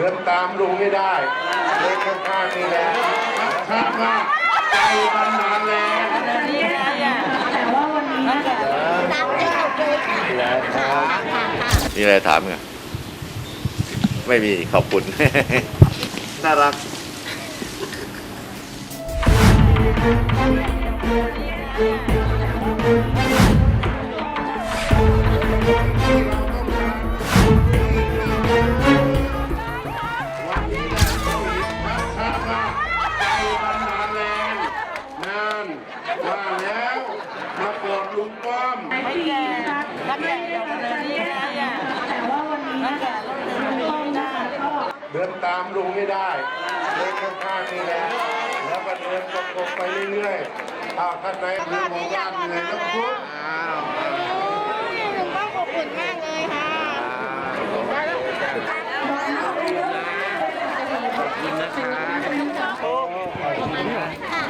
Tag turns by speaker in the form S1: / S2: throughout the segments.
S1: เดินตามลุงไม่ได้เดินข้างๆนี่แหละคาดว่าใจมันนานแล้ว
S2: แต่ว่าวันนี้นะคะ
S3: ตามใจหมดเลยค่ะค่ะค่ะ
S4: มีอะไรถามไงไม่มีขอบคุณ น่ารัก
S1: ปรดลุงป้อม
S2: ไม่ดีนะคะไม่ได้ตั้งใจนะคะแต่ว่าวันนี้นะคะลุงป้อมนะคะก็
S1: เดินตามลุงไม่ได้ เดินข้างๆนี่แหละแล้วก็เดินประกบไปเรื่อยๆอ้าวท่านไหนคือหมู่บ้านเหนื่อยแล้วพุทธ
S3: ลุงป้อมขอบคุณมากเลยค่ะค่ะ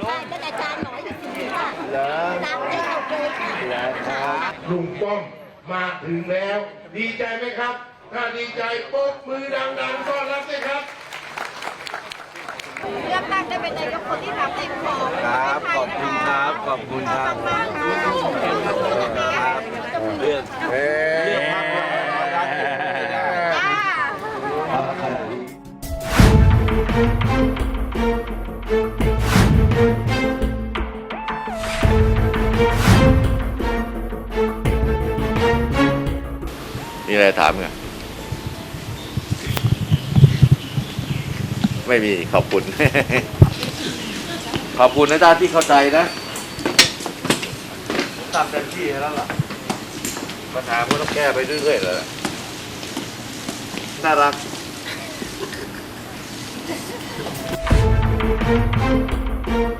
S3: ได้แต่จานหน่อยอยู่สิค่ะตามใจหมด เลยค่ะ
S1: ลุงป้อมมาถึงแล้ว ดีใจไหมครับ ถ้าดีใจปรบมือดังๆต้อนรับเลยครับ
S3: เลือกตั้งได้เป็นนายกคนที่ทำให้พอ
S5: ครับขอบคุณครับขอบคุณครับ
S3: มากๆค่ะ
S5: เลือกเลือกพรรครัฐไม่ได้
S3: จ้
S4: อะไรถามไงไม่มีขอบคุณ ขอบคุณนะท่านที่เข้าใจนะทำเต็มที่แล้วล่ะ ปัญหาก็ต้องแก้ไปเรื่อยๆเลยน่ารัก
S3: ค